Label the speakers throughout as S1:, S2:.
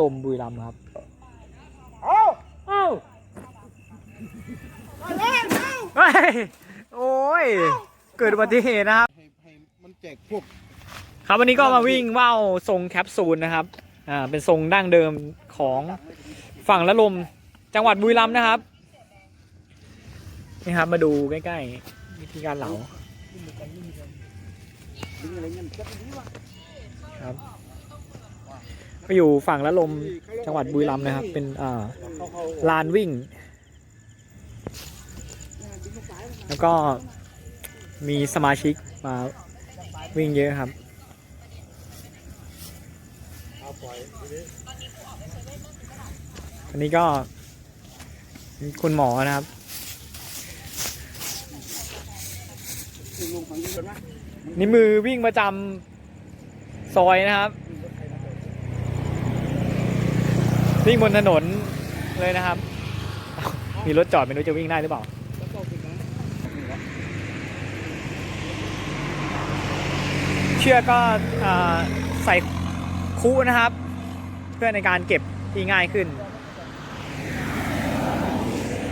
S1: ลมบุรีรัมย์ครับ
S2: เอา
S1: เอ้า
S2: ไปเลยเอา
S1: เฮ้ยโอ้ย เกิดอุบัติเหตุนะครับ
S2: ให้ให้มันแจกพวก
S1: ครับวันนี้ก็มาวิ่งว่าวทรงแคปซูลนะครับ อ่า เป็นทรงดั้งเดิมของฝั่งละลม จังหวัดบุรีรัมย์นะครับ นี่ครับมาดูใกล้ๆวิธีการเหลา
S2: ดึงอะไรเงี้ยจับดีวะ
S1: ครับ มาอยู่ฝั่งละลมจังหวัดบุรีรัมย์นะครับ เป็นลานวิ่ง แล้วก็มีสมาชิกมาวิ่งเยอะครับ
S2: อัน
S1: นี้ก็คุณหมอนะครับ
S2: ดึงลงฝั่งนี้ก่อนนะ
S1: นี่มือวิ่งประจำซอยนะครับ วิ่งบนถนนเลยนะครับอ้าวมีรถจอดไม่รู้จะวิ่งได้หรือเปล่า
S2: แล้วก็ขึ้นนะนี่วะ
S1: เชือกก็อ่าใส่คูนะครับ เพื่อในการเก็บที่ง่ายขึ้น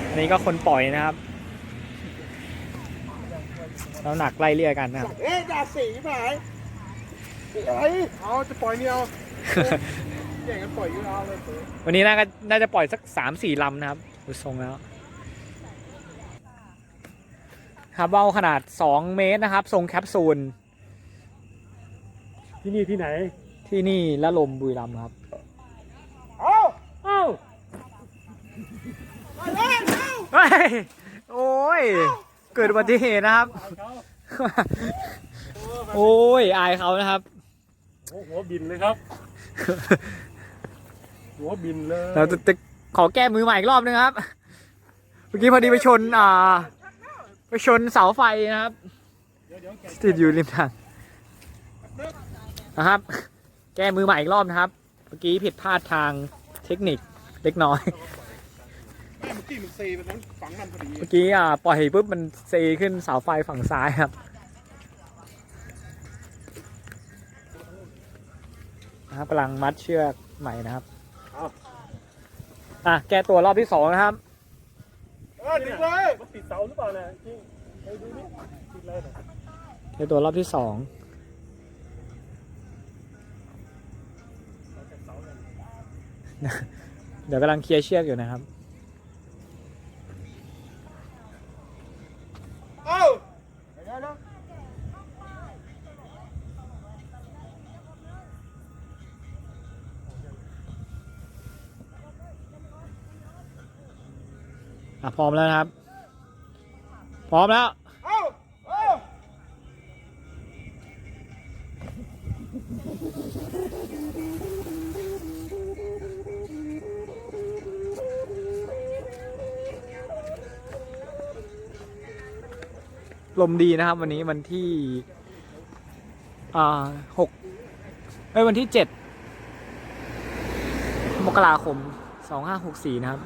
S1: อันนี้ก็คนปล่อยนะครับน้ำหนักไล่เลี่ยกันนะครับ
S2: เอ๊ะจ่าสีไปไหนอะไรเอาจะปล่อยนี่เอา แย่งกันปล่อยอยู่เอาเลยเปิด
S1: วันนี้น่าจะน่าจะปล่อยสักสามสี่ลำนะครับดูทรงแล้วครับเบ้าขนาด 2 เมตรนะครับ ทรงแคปซูล
S3: ที่นี่ที่ไหน
S1: ที่นี่ละลมบุรีรัมย์ครับ
S2: เอา
S1: เอ้า
S2: ไปเลยเอา
S1: เฮ้ยโอ้ย เกิดอุบัติเหตุนะครับ โอ้ย อายเขานะครับ
S3: โอ้หัวบินเลยครับ หัวบินเลย
S1: เราจะจะขอแก้มือใหม่อีกรอบนึงครับ เมื่อกี้พอดีไปชนอ่าไปชนเสาไฟนะครับติดอยู่ริมทางนะครับ แก้มือใหม่อีกรอบนะครับ เมื่อกี้ผิดพลาดทางเทคนิคเล็กน้อย
S2: เมื่อกี้มันเซไปทั้งฝั่งนั้นพอดี
S1: เมื่อกี้อ่าปล่อยปุ๊บมันเซขึ้นเสาไฟฝั่งซ้ายครับนะครับกำลังมัดเชือกใหม่นะครับ อะแก้ตัวรอบที่สองนะครับ
S2: เออดึงเลย
S3: มันติดเสาหรือเปล่าเนี่ยจริงไปดูนี่ติดอะไรเนี่ย
S1: แก้ตัวรอบที่สอง
S3: เอาจากเสาเนี่ย
S1: เดี๋ยวกำลังเคลียร์เชือกอยู่นะครับ
S2: เอาไปได้แล้ว
S1: อะพร้อมแล้วนะครับ พร้อมแล้วลมดีนะครับ วันนี้วันที่อ่าหกเอ้ยวันที่เจ็ดมกราคมสองห้าหกสี่นะครับ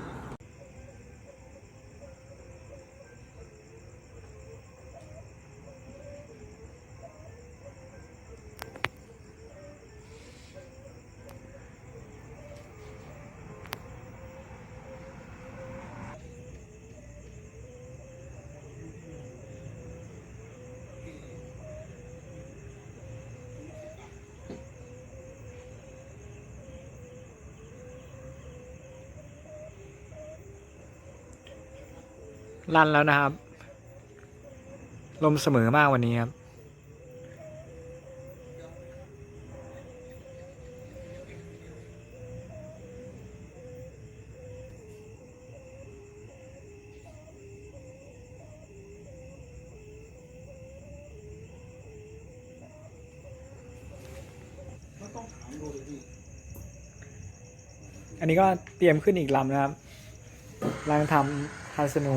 S1: ลั่นแล้วนะครับ ลมเสมอมากวันนี้ครับ อันนี้ก็เตรียมขึ้นอีกลำนะครับกำลังทำคาสโน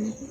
S3: Uhum.